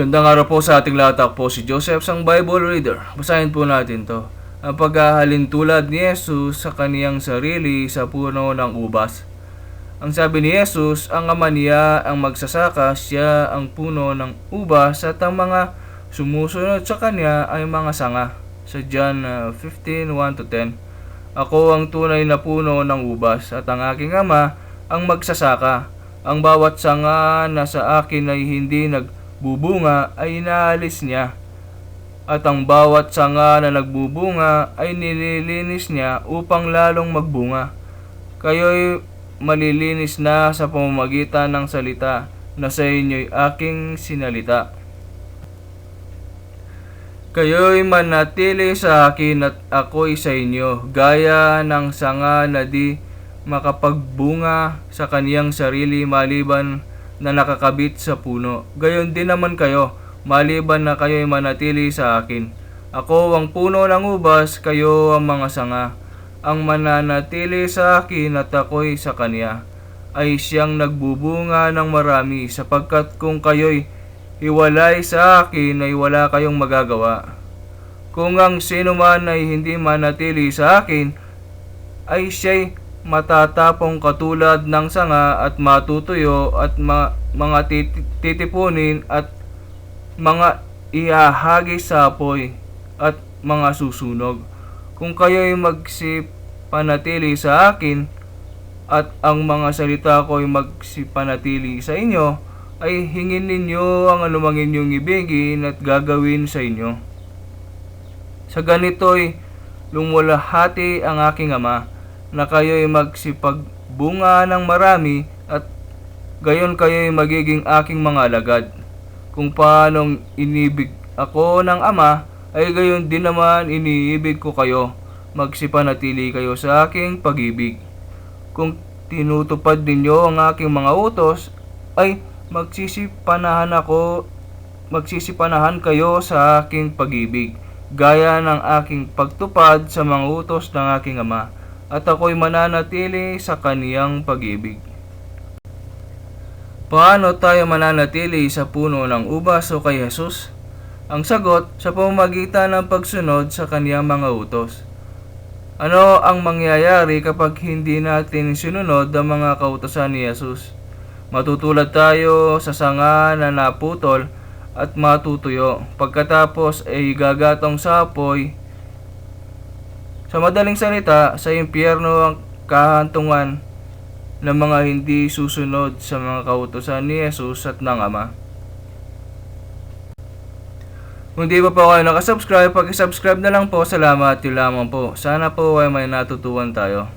Gandang araw po sa ating lahat. Ako po si Joseph, sang Bible reader. Basahin po natin to. Ang paghahalin tulad ni Jesus sa kaniyang sarili sa puno ng ubas. Ang sabi ni Jesus, ang ama niya ang magsasaka, siya ang puno ng ubas at ang mga sumusunod sa kanya ay mga sanga. Sa John uh, 15, 1-10 Ako ang tunay na puno ng ubas at ang aking ama ang magsasaka. Ang bawat sanga na sa akin ay hindi nagbubunga ay inaalis niya. At ang bawat sanga na nagbubunga ay nililinis niya upang lalong magbunga. Kayo'y malilinis na sa pamamagitan ng salita na sa inyo'y aking sinalita. Kayo'y manatili sa akin at ako'y sa inyo, gaya ng sanga na di makapagbunga sa kaniyang sarili maliban na nakakabit sa puno. Gayon din naman kayo, maliban na kayo'y manatili sa akin. Ako ang puno ng ubas, kayo ang mga sanga. Ang mananatili sa akin at ako'y sa kanya, ay siyang nagbubunga ng marami sapagkat kung kayo'y hiwalay sa akin ay wala kayong magagawa. Kung ang sino man ay hindi manatili sa akin, ay siya'y matatapong katulad ng sanga at matutuyo at ma- mga tit- titipunin at mga ihahagis sa apoy at mga susunog. Kung kayo'y magsipanatili sa akin at ang mga salita ko'y magsipanatili sa inyo, ay hingin ninyo ang anumang inyong ibigin at gagawin sa inyo. Sa ganito'y lumulahati ang aking ama na kayo'y magsipagbunga ng marami at gayon kayo'y magiging aking mga alagad. Kung paanong inibig ako ng ama, ay gayon din naman iniibig ko kayo. Magsipanatili kayo sa aking pag-ibig. Kung tinutupad ninyo ang aking mga utos, ay magsisipanahan ako, magsisipanahan kayo sa aking pag-ibig, gaya ng aking pagtupad sa mga utos ng aking ama, at ako'y mananatili sa kaniyang pag-ibig. Paano tayo mananatili sa puno ng ubas o kay Jesus? Ang sagot, sa pamamagitan ng pagsunod sa kaniyang mga utos. Ano ang mangyayari kapag hindi natin sinunod ang mga kautosan ni Jesus? Matutulad tayo sa sanga na naputol at matutuyo. Pagkatapos ay gagatong sa apoy. Sa madaling salita, sa impyerno ang kahantungan ng mga hindi susunod sa mga kautosan ni Jesus at ng Ama. Kung di pa po kayo nakasubscribe, pag-subscribe na lang po. Salamat yun lamang po. Sana po ay may natutuwan tayo.